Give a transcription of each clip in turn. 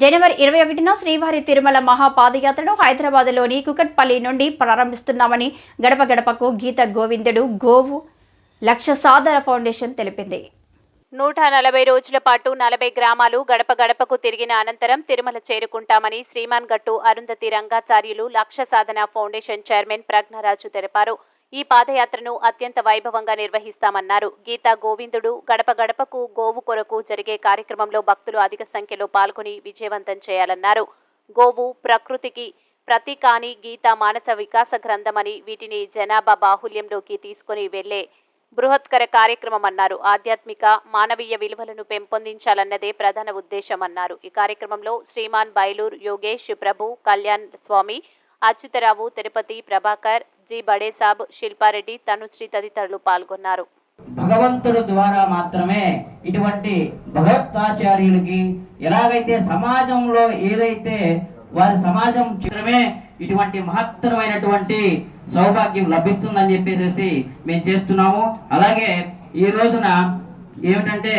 జనవరి ఇరవై ఒకటిన శ్రీవారి తిరుమల మహాపాదయాత్రను హైదరాబాద్లోని కుకట్పల్లి నుండి ప్రారంభిస్తున్నామని గడప గడపకు గీత గోవిందుడు గోవు లక్ష సాధన ఫౌండేషన్ తెలిపింది. నూట నలభై రోజుల పాటు నలభై గ్రామాలు గడప గడపకు తిరిగిన అనంతరం తిరుమల చేరుకుంటామని శ్రీమాన్ గట్టు అరుంధతి రంగాచార్యులు లక్ష సాధన ఫౌండేషన్ చైర్మన్ ప్రజ్ఞరాజు తెలిపారు. ఈ పాదయాత్రను అత్యంత వైభవంగా నిర్వహిస్తామన్నారు. గీతా గోవిందుడు గడప గడపకు గోవు కొరకు జరిగే కార్యక్రమంలో భక్తులు అధిక సంఖ్యలో పాల్గొని విజయవంతం చేయాలన్నారు. గోవు ప్రకృతికి ప్రతీకాని గీత మానస వికాస గ్రంథమని వీటిని జనాభా బాహుల్యంలోకి తీసుకుని వెళ్ళే బృహత్కర కార్యక్రమం అన్నారు ఆధ్యాత్మిక మానవీయ విలువలను పెంపొందించాలన్నదే ప్రధాన ఉద్దేశం అన్నారు ఈ కార్యక్రమంలో శ్రీమాన్ బైలూర్ యోగేష్ ప్రభు కళ్యాణ్ స్వామి అచ్యుతరావు తిరుపతి ప్రభాకర్ జి. బడేసాబ్ శిల్పారెడ్డి తనుశ్రీ తదితరులు పాల్గొన్నారు. భగవంతుడు ద్వారా మాత్రమే ఇటువంటి భగవత్వాచార్యులకి ఎలాగైతే సమాజంలో ఏదైతే వారి సమాజం చిత్రమే ఇటువంటి మహత్తరమైనటువంటి సౌభాగ్యం లభిస్తుందని చెప్పేసి మేము చేస్తున్నాము. అలాగే ఈ రోజున ఏమిటంటే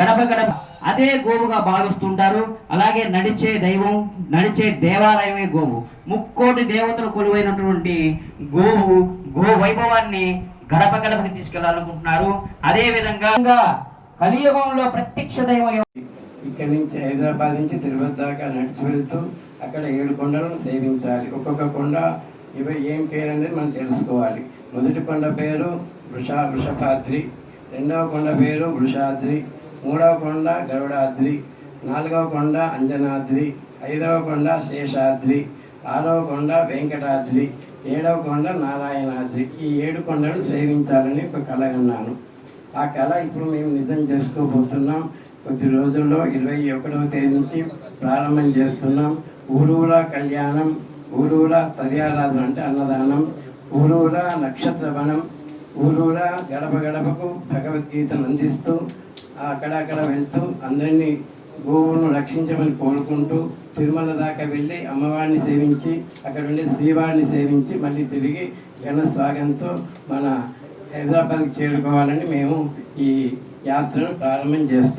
గడప గడప అదే గోవుగా భావిస్తుంటారు. అలాగే నడిచే దైవం నడిచే దేవాలయమే గోవు. ముక్కోటి దేవతలు కొలువైనటువంటి గోవు గో వైభవాన్ని గడప గడపకి తీసుకెళ్ళాలనుకుంటున్నారు. అదే విధంగా కలియుగంలో ప్రత్యక్ష దైవం ఇక్కడి నుంచి హైదరాబాద్ నుంచి తిరుపతి దాకా నడిచి వెళ్తూ అక్కడ ఏడు కొండలను సేవించాలి. ఒక్కొక్క కొండ ఇవి ఏం పేరు అనేది మనం తెలుసుకోవాలి. మొదటి కొండ పేరు వృష వృషభాద్రి రెండవ కొండ పేరు వృషాద్రి. మూడవ కొండ గరుడాద్రి నాలుగవ కొండ అంజనాద్రి ఐదవ కొండ శేషాద్రి ఆరవ కొండ వెంకటాద్రి ఏడవ కొండ నారాయణాద్రి. ఈ ఏడు కొండలను సేవించాలని ఒక కళ అన్నాను. ఆ కళ ఇప్పుడు మేము నిజం చేసుకోబోతున్నాం. కొద్ది రోజుల్లో ఇరవై ఒకటవ తేదీ నుంచి ప్రారంభం చేస్తున్నాం. ఊరూరా కళ్యాణం ఊరూరా తదియారాధన అంటే అన్నదానం ఊరూరా నక్షత్ర వనం ఊరూరా గడప గడపకు భగవద్గీతను అందిస్తూ అక్కడక్కడ వెళ్తూ అందరినీ గోవును రక్షించమని కోరుకుంటూ తిరుమల దాకా వెళ్ళి అమ్మవారిని సేవించి అక్కడ ఉండే శ్రీవారిని సేవించి మళ్ళీ తిరిగి ఘన స్వాగంతో మన హైదరాబాద్కి చేరుకోవాలని మేము ఈ యాత్రను ప్రారంభం చేస్తాం